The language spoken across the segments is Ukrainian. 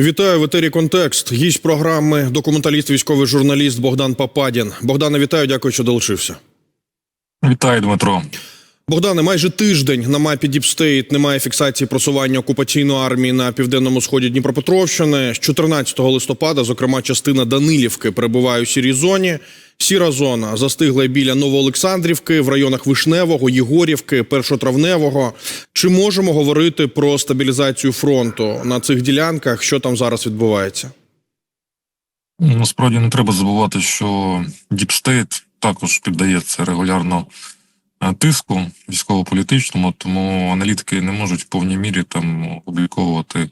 Вітаю в етері Контекст. Гість програми документаліст, військовий журналіст Богдан Пападін. Богдане, вітаю, дякую, що долучився. Вітаю, Дмитро. Богдане, майже тиждень на мапі Діпстейт немає фіксації просування окупаційної армії на південному сході Дніпропетровщини. З 14 листопада, зокрема, частина Данилівки перебуває у сірій зоні. Сіра зона застигла біля Новоолександрівки в районах Вишневого, Єгорівки, Першотравневого. Чи можемо говорити про стабілізацію фронту на цих ділянках? Що там зараз відбувається? Насправді не треба забувати, що Діпстейт також піддається регулярно е, тиску військово-політичному, тому аналітики не можуть в повній мірі там опубліковувати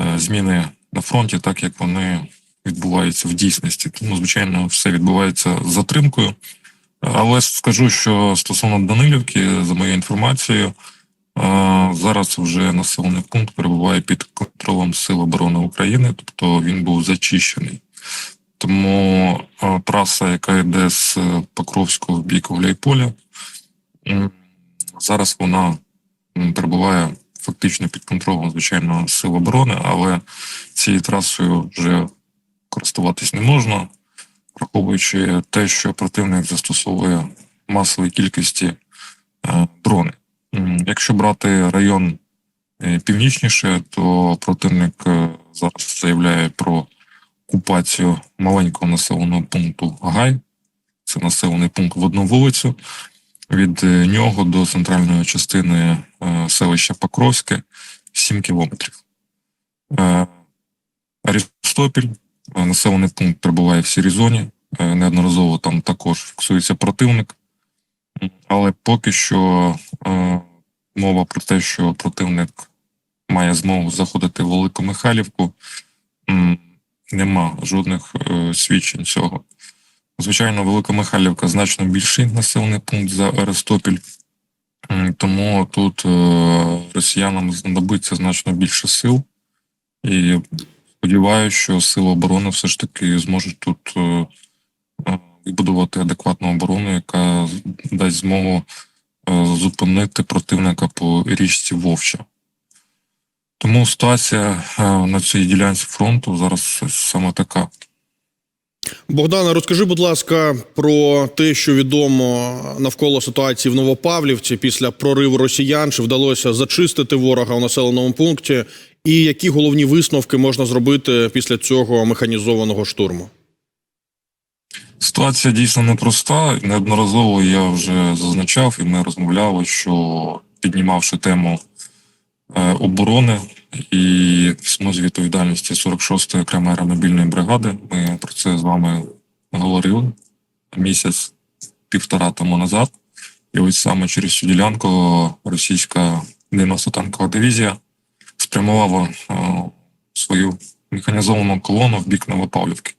е, зміни на фронті, так як вони відбуваються в дійсності. Тому, звичайно, все відбувається з затримкою. Але скажу, що стосовно Данилівки, за моєю інформацією, е, зараз вже населений пункт перебуває під контролем Сил оборони України, тобто він був зачищений. Тому е, траса, яка йде з Покровського в бік Гуляйполя, зараз вона перебуває фактично під контролем, звичайно, сил оборони, але цією трасою вже користуватись не можна, враховуючи те, що противник застосовує масовій кількості е, дрони. Якщо брати район е, північніше, то противник е, зараз заявляє про окупацію маленького населеного пункту Гай. Це населений пункт в одну вулицю. Від нього до центральної частини селища Покровське 7 кілометрів. Арістопіль, населений пункт перебуває в сірій зоні. Е, Неодноразово там також фіксується противник. Але поки що е, мова про те, що противник має змогу заходити в Велику Михайлівку, нема жодних е, свідчень цього. Звичайно, Велика Михайлівка значно більший населений пункт за Аристопіль, М, тому тут е, росіянам знадобиться значно більше сил. І сподіваюся, що сили оборони все ж таки зможуть тут е, е, вибудувати адекватну оборону, яка дасть змогу е, зупинити противника по річці Вовча. Тому ситуація на цій ділянці фронту зараз саме така. Богдана, розкажи, будь ласка, про те, що відомо навколо ситуації в Новопавлівці після прориву росіян. Чи вдалося зачистити ворога у населеному пункті, і які головні висновки можна зробити після цього механізованого штурму? Ситуація дійсно непроста. Неодноразово я вже зазначав, і ми розмовляли, що піднімавши тему е, оборони і смузі відповідальності 46-ї окремої аеромобільної бригади, ми про це з вами говорили місяць півтора тому назад. І ось саме через цю ділянку російська 90-танкова дивізія спрямувала е, свою механізовану колону в бік Новопавлівки.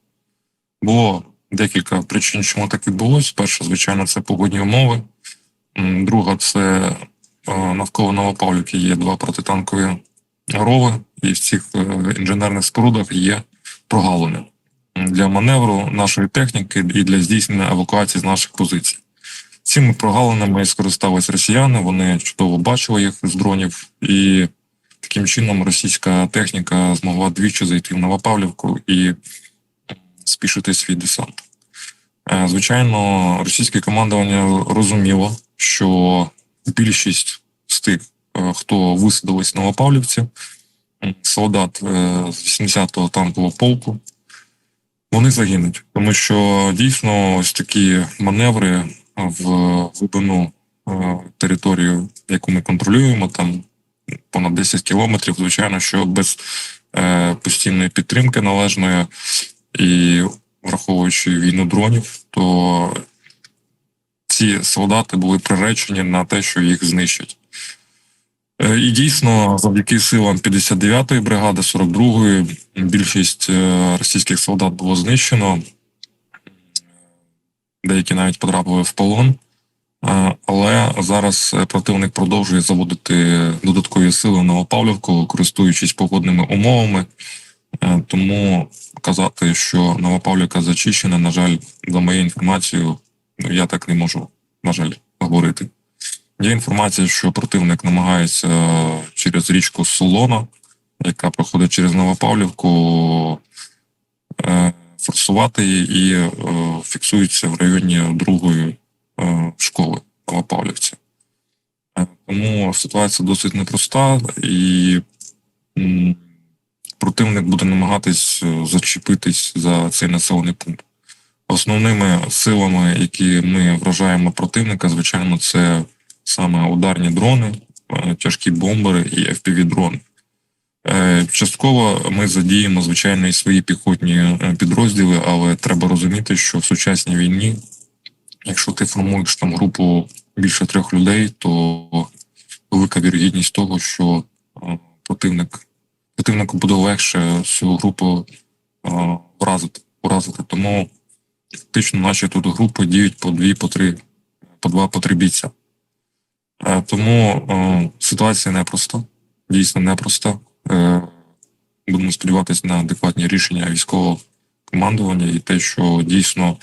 Було декілька причин, чому так відбулося. Перше, звичайно, це погодні умови. Друга, це е, навколо Новопавлівки є два протитанкові рови, і в цих е, інженерних спорудах є прогалини для маневру нашої техніки і для здійснення евакуації з наших позицій. Цими прогалинами скористались росіяни, вони чудово бачили їх з дронів, і таким чином російська техніка змогла двічі зайти в Новопавлівку і спішити свій десант. Е, Звичайно, російське командування розуміло, що більшість з тих, хто висадились в Новопавлівці, солдат е, з 80-го танкового полку, вони загинуть, тому що дійсно ось такі маневри в глибину е, територію, яку ми контролюємо, там понад 10 кілометрів, звичайно, що без е, постійної підтримки належної. І враховуючи війну дронів, то ці солдати були приречені на те, що їх знищать. Е, І дійсно, завдяки силам 59-ї бригади, 42-ї, більшість е, російських солдат було знищено. Деякі навіть потрапили в полон. Е, Але зараз противник продовжує заводити додаткові сили в Новопавлівку, користуючись погодними умовами. Тому казати, що Новопавлівка зачищена, на жаль, за моєю інформацією, ну, я так не можу, на жаль, говорити. Є інформація, що противник намагається через річку Солона яка проходить через Новопавлівку, е, форсувати її і е, фіксується в районі другої е, школи Новопавлівці. Е, Тому ситуація досить непроста, і противник буде намагатись е, зачепитись за цей населений пункт. Основними силами, які ми вражаємо противника, звичайно, це саме ударні дрони, е, тяжкі бомбери і FPV-дрони. Е, Частково ми задіємо, звичайно, і свої піхотні е, підрозділи, але треба розуміти, що в сучасній війні, якщо ти формуєш там групу більше трьох людей, то велика вірогідність того, що противник противнику буде легше цю групу вразити, уразити. Тому фактично наші тут групи діють по дві, по три, по два, по три бійця. Е, Тому е, ситуація непроста, дійсно непроста. Е, Будемо сподіватися на адекватні рішення військового командування і те, що дійсно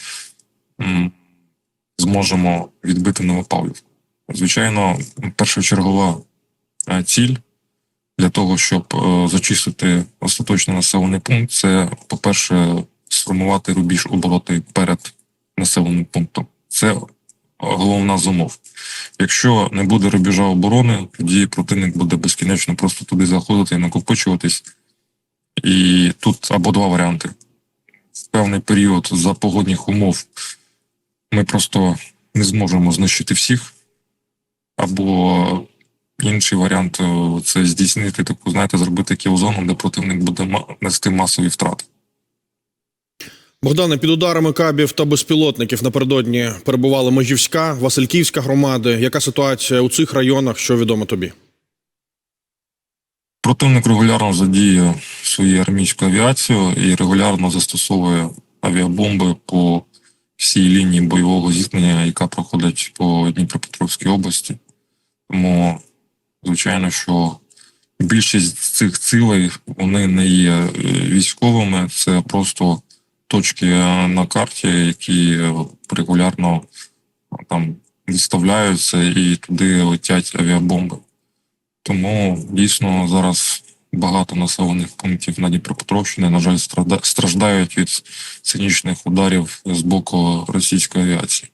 зможемо відбити Новопавлівку. Звичайно, першочергова ціль для того, щоб зачистити остаточно населений пункт, це, по-перше, сформувати рубіж обороти перед населеним пунктом. Це головна з умов. Якщо не буде рубежа оборони, тоді противник буде безкінечно просто туди заходити і накопичуватись. І тут або два варіанти. В певний період за погодних умов ми просто не зможемо знищити всіх, або інший варіант е, це здійснити таку, знаєте, зробити кілзону, де противник буде нести масові втрати. Богдане, під ударами кабів та безпілотників напередодні перебували Межівська, Васильківська громади. Яка ситуація у цих районах? Що відомо тобі? Противник регулярно задіє свою армійську авіацію і регулярно застосовує авіабомби по всій лінії бойового зіткнення, яка проходить по Дніпропетровській області. Тому, звичайно, що більшість цих цілей вони не є е, військовими, це просто точки е, на карті, які регулярно е, там відставляються і туди летять авіабомби. Тому дійсно зараз багато населених пунктів на Дніпропетровщині, на жаль, страждають від цинічних ударів з боку російської авіації.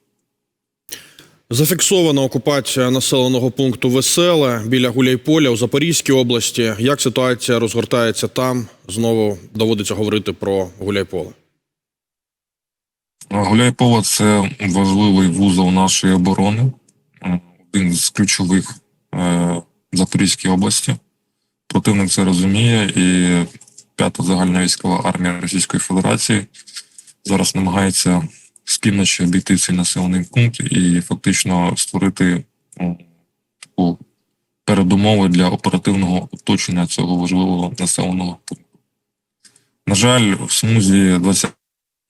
Зафіксована окупація населеного пункту Веселе біля Гуляйполя у Запорізькій області. Як ситуація розгортається там? Знову доводиться говорити про Гуляйполе. Гуляйполе – це важливий вузол нашої оборони, е, один з ключових е, в Запорізькій області. Противник це розуміє, і п'ята загальна військова армія Російської Федерації зараз намагається з півночі обійти цей населений пункт і фактично створити ну, таку передумови для оперативного оточення цього важливого населеного пункту. На жаль, в смузі 20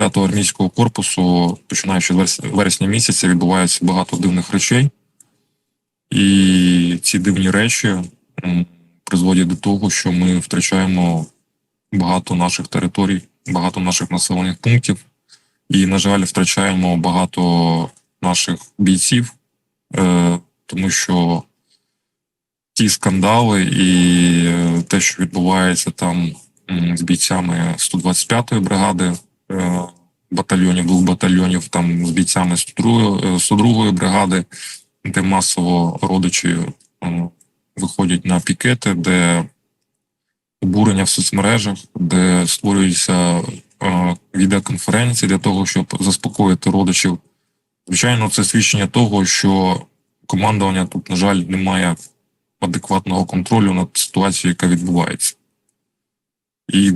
5-го армійського корпусу, починаючи з вересня місяця, відбувається багато дивних речей. І ці дивні речі призводять до того, що ми втрачаємо багато наших територій, багато наших населених пунктів. І, на жаль, втрачаємо багато наших бійців, е, тому що ті скандали і е, те, що відбувається там з бійцями 125-ї бригади, батальйонів, двох батальйонів, там з бійцями 102-ї, е, 102-ї бригади, де масово родичі е, виходять на пікети, де обурення в соцмережах, де створюються е, відеоконференції для того, щоб заспокоїти родичів. Звичайно, це свідчення того, що командування тут, на жаль, не має адекватного контролю над ситуацією, яка відбувається. І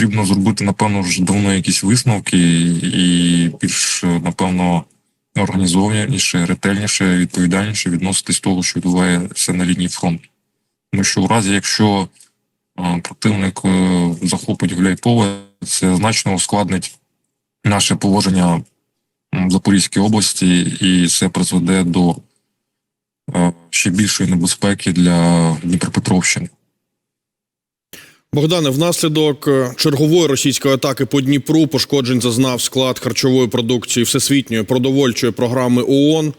потрібно зробити, напевно, вже давно якісь висновки і більш, напевно, організованіше, ретельніше, відповідальніше відноситись того, що відбувається на лінії фронту. Тому що в разі, якщо е, противник е, захопить Гуляйполе, це значно ускладнить наше положення в Запорізькій області, і це призведе до е, ще більшої небезпеки для Дніпропетровщини. Богдане, внаслідок е, чергової російської атаки по Дніпру пошкоджень зазнав склад харчової продукції Всесвітньої продовольчої програми ООН.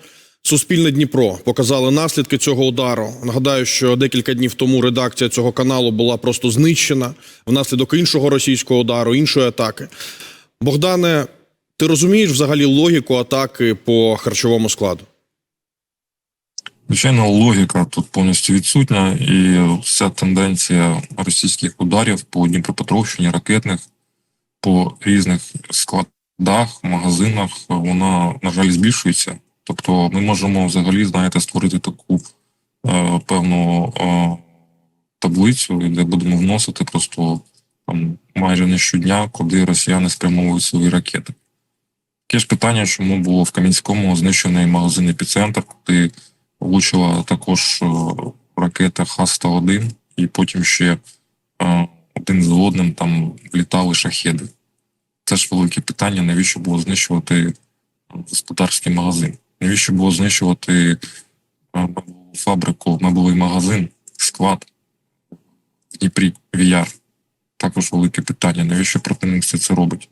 Суспільне Дніпро показали наслідки цього удару. Нагадаю, що декілька днів тому редакція цього каналу була просто знищена внаслідок іншого російського удару, іншої атаки. Богдане, ти розумієш взагалі логіку атаки по харчовому складу? Звичайно, логіка тут повністю відсутня, і вся тенденція російських ударів по Дніпропетровщині, ракетних, по різних складах, магазинах, вона, на жаль, збільшується. Тобто ми можемо взагалі, знаєте, створити таку е, певну е, таблицю, де будемо вносити просто там майже не щодня, куди росіяни спрямовують свої ракети. Таке ж питання, чому було в Кам'янському знищений магазин епіцентр, куди влучила також е, ракета Х-101, і потім ще е, один за одним там влітали шахеди. Це ж велике питання, навіщо було знищувати господарський магазин? Навіщо було знищувати е, фабрику, меблевий магазин, склад в Дніпрі, VR? Також велике питання, навіщо противник все це робить?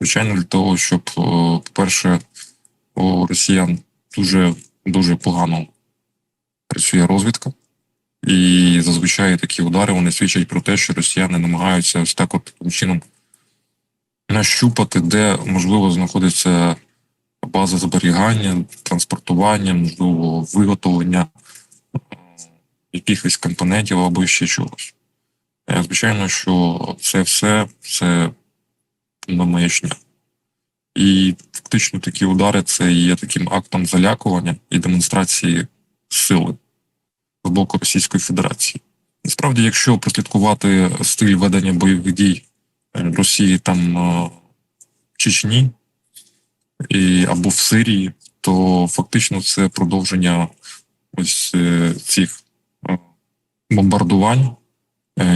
Звичайно, для того, щоб, е, по-перше, у росіян дуже дуже погано працює розвідка, і зазвичай такі удари вони свідчать про те, що росіяни намагаються ось так от таким чином нащупати, де можливо знаходиться база зберігання, транспортування, можливо, виготовлення е, якихось компонентів або ще чогось. Е, Звичайно, що це все це маячня. І фактично такі удари це є таким актом залякування і демонстрації сили з боку Російської Федерації. Насправді, якщо прослідкувати стиль ведення бойових дій е, Росії там е, в Чечні і, або в Сирії, то фактично це продовження ось е, цих бомбардувань,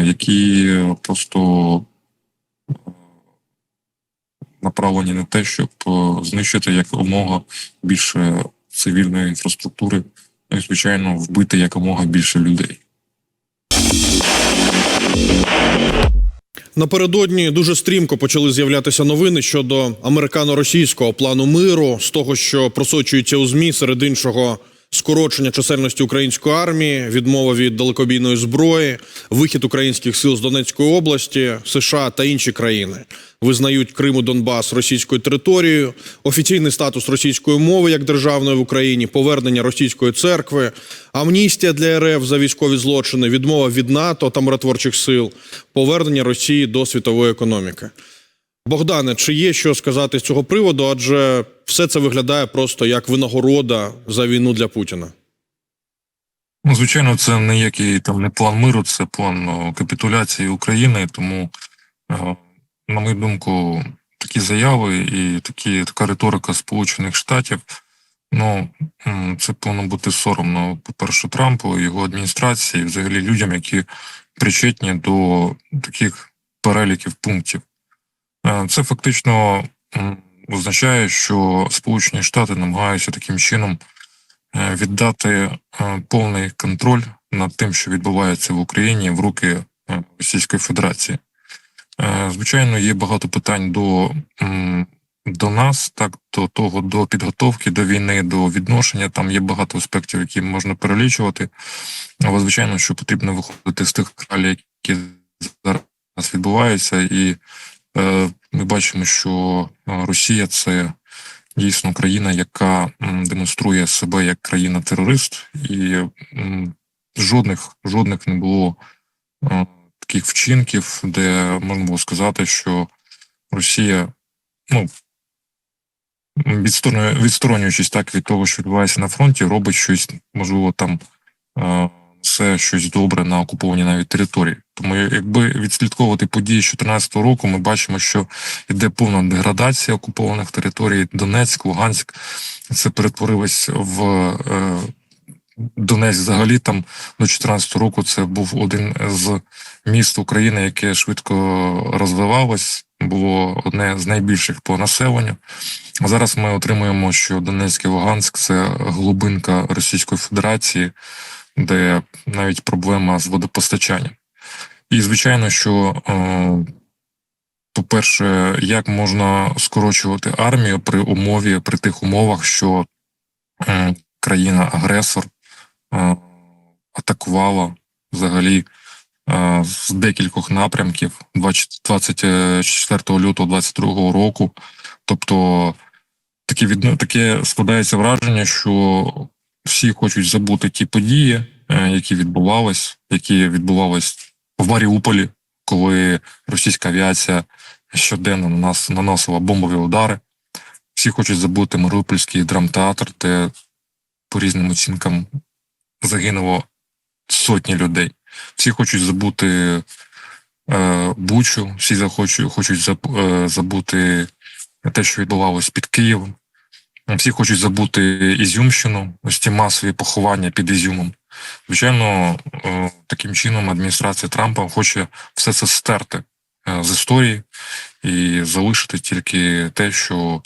які просто направлені на те, щоб знищити якомога більше цивільної інфраструктури, і, звичайно, вбити якомога більше людей. Напередодні дуже стрімко почали з'являтися новини щодо американо-російського плану миру, з того, що просочується у змі серед іншого скорочення чисельності української армії, відмова від далекобійної зброї, вихід українських сил з Донецької області, США та інші країни. Визнають Крим і Донбас російською територією, офіційний статус російської мови як державної в Україні, повернення російської церкви, амністія для РФ за військові злочини, відмова від НАТО та миротворчих сил, повернення Росії до світової економіки. Богдане, чи є що сказати з цього приводу? Адже все це виглядає просто як винагорода за війну для Путіна. Ну, звичайно, це ніякий там не план миру, це план капітуляції України. Тому, на мою думку, такі заяви і такі, така риторика Сполучених Штатів. Ну, це повинно бути соромно, по-перше, Трампу, його адміністрації, взагалі людям, які причетні до таких переліків пунктів. Е, Це фактично означає, що Сполучені Штати намагаються таким чином е, віддати е, повний контроль над тим, що відбувається в Україні в руки Російської Федерації. Звичайно, є багато питань до, до нас, так до того, до підготовки до війни, до відношення. Там є багато аспектів, які можна перелічувати. Але звичайно, що потрібно виходити з тих реалій, які зараз відбуваються, і ми бачимо, що е, Росія це дійсно країна, яка демонструє себе як країна-терорист, і жодних жодних не було е, таких вчинків, де можна було сказати, що Росія, ну відсторонюючись так від того, що відбувається на фронті, робить щось, можливо, там е, це щось добре на окупованій навіть території. Тому якби відслідковувати події з 2014 року, ми бачимо, що йде повна деградація окупованих територій. Донецьк, Луганськ це перетворилось в е, Донецьк. Взагалі там до 2014 року це був один з міст України, яке швидко розвивалось. Було одне з найбільших по населенню. Зараз ми отримуємо, що Донецьк і Луганськ це глибинка Російської Федерації, де навіть проблема з водопостачанням. І звичайно, що, е, по-перше, як можна скорочувати армію при умові, при тих умовах, що е, країна-агресор е, атакувала взагалі з декількох напрямків 24 лютого 22 року. Тобто таке, таке складається враження, що всі хочуть забути ті події, е, які відбувались, які відбувались в Маріуполі, коли російська авіація щоденно на нас наносила бомбові удари. Всі хочуть забути Маріупольський драмтеатр, де по різним оцінкам загинуло сотні людей. Всі хочуть забути е, Бучу, всі захочуть, хочуть е, забути те, що відбувалось під Києвом. Всі хочуть забути Ізюмщину, ось ці масові поховання під Ізюмом. Звичайно, е, таким чином адміністрація Трампа хоче все це стерти е, з історії і залишити тільки те, що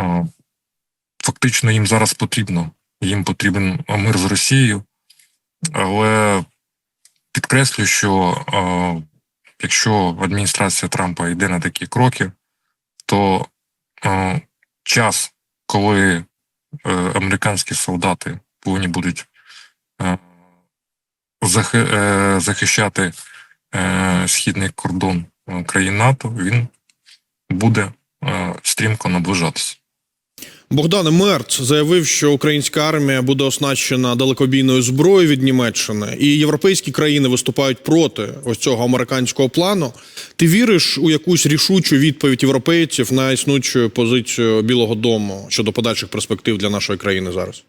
е, фактично їм зараз потрібно. Їм потрібен мир з Росією, але підкреслю, що якщо адміністрація Трампа йде на такі кроки, то час, коли е, американські солдати повинні будуть е, е, захищати східний кордон країн НАТО, він буде стрімко наближатися. Богдан Мерц заявив, що українська армія буде оснащена далекобійною зброєю від Німеччини, і європейські країни виступають проти ось цього американського плану. Ти віриш у якусь рішучу відповідь європейців на існуючу позицію Білого Дому щодо подальших перспектив для нашої країни зараз?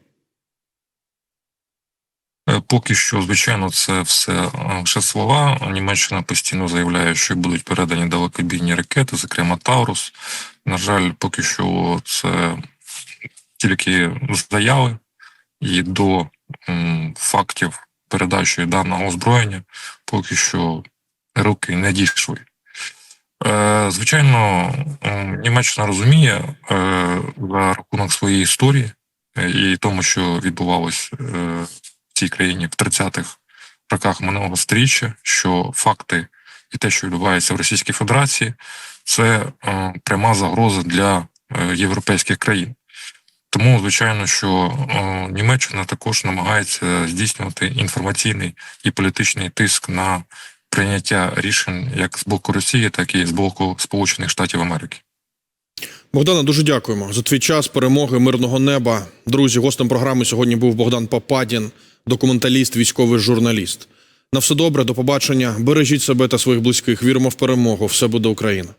Е, Поки що, звичайно, це все лише слова. Німеччина постійно заявляє, що будуть передані далекобійні ракети, зокрема Таурус. На жаль, поки що це тільки заяви, і до фактів передачі даного озброєння поки що руки не дійшли. Е, звичайно, Німеччина розуміє е, за рахунок своєї історії е, і тому, що відбувалось в цій країні в 30-х роках минулого сторіччя, що факти і те, що відбувається в Російській Федерації, це пряма загроза для європейських країн. Тому, звичайно, що е, Німеччина також намагається здійснювати інформаційний і політичний тиск на прийняття рішень як з боку Росії, так і з боку Сполучених Штатів Америки. Богдана, дуже дякуємо за твій час перемоги мирного неба. Друзі, гостем програми сьогодні був Богдан Пападін, документаліст, військовий журналіст. На все добре, до побачення. Бережіть себе та своїх близьких. Віримо в перемогу. Все буде Україна.